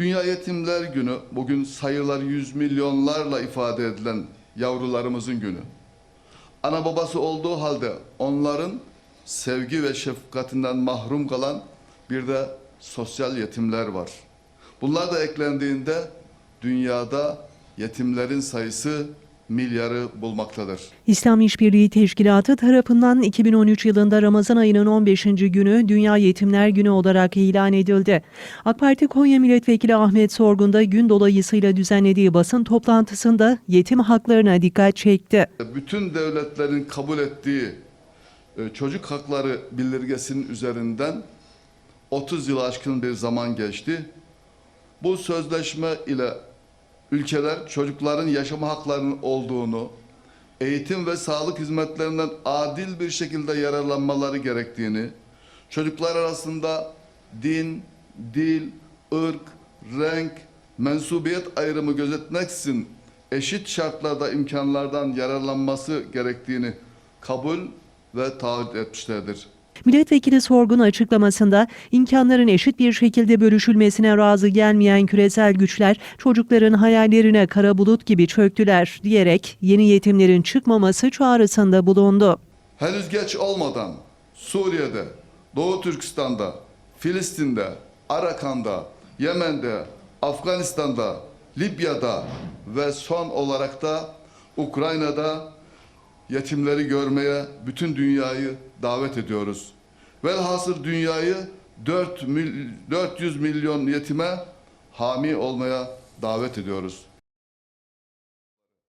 Dünya Yetimler Günü bugün sayılar yüz milyonlarla ifade edilen yavrularımızın günü. Ana babası olduğu halde onların sevgi ve şefkatinden mahrum kalan bir de sosyal yetimler var. Bunlar da eklendiğinde dünyada yetimlerin sayısı milyarı bulmaktadır. İslam İşbirliği Teşkilatı tarafından 2013 yılında Ramazan ayının 15. günü Dünya Yetimler Günü olarak ilan edildi. AK Parti Konya Milletvekili Ahmet Sorgun da gün dolayısıyla düzenlediği basın toplantısında yetim haklarına dikkat çekti. Bütün devletlerin kabul ettiği e, çocuk hakları bildirgesinin üzerinden 30 yıl aşkın bir zaman geçti. Bu sözleşme ile ülkeler çocukların yaşama haklarının olduğunu, eğitim ve sağlık hizmetlerinden adil bir şekilde yararlanmaları gerektiğini, çocuklar arasında din, dil, ırk, renk, mensubiyet ayrımı gözetmeksizin eşit şartlarda imkanlardan yararlanması gerektiğini kabul ve taahhüt etmişlerdir. Milletvekili Sorgun açıklamasında imkanların eşit bir şekilde bölüşülmesine razı gelmeyen küresel güçler çocukların hayallerine kara bulut gibi çöktüler diyerek yeni yetimlerin çıkmaması çağrısında bulundu. Henüz geç olmadan Suriye'de, Doğu Türkistan'da, Filistin'de, Arakan'da, Yemen'de, Afganistan'da, Libya'da ve son olarak da Ukrayna'da yetimleri görmeye bütün dünyayı davet ediyoruz. Velhasıl dünyayı 4 mil- 400 milyon yetime hami olmaya davet ediyoruz.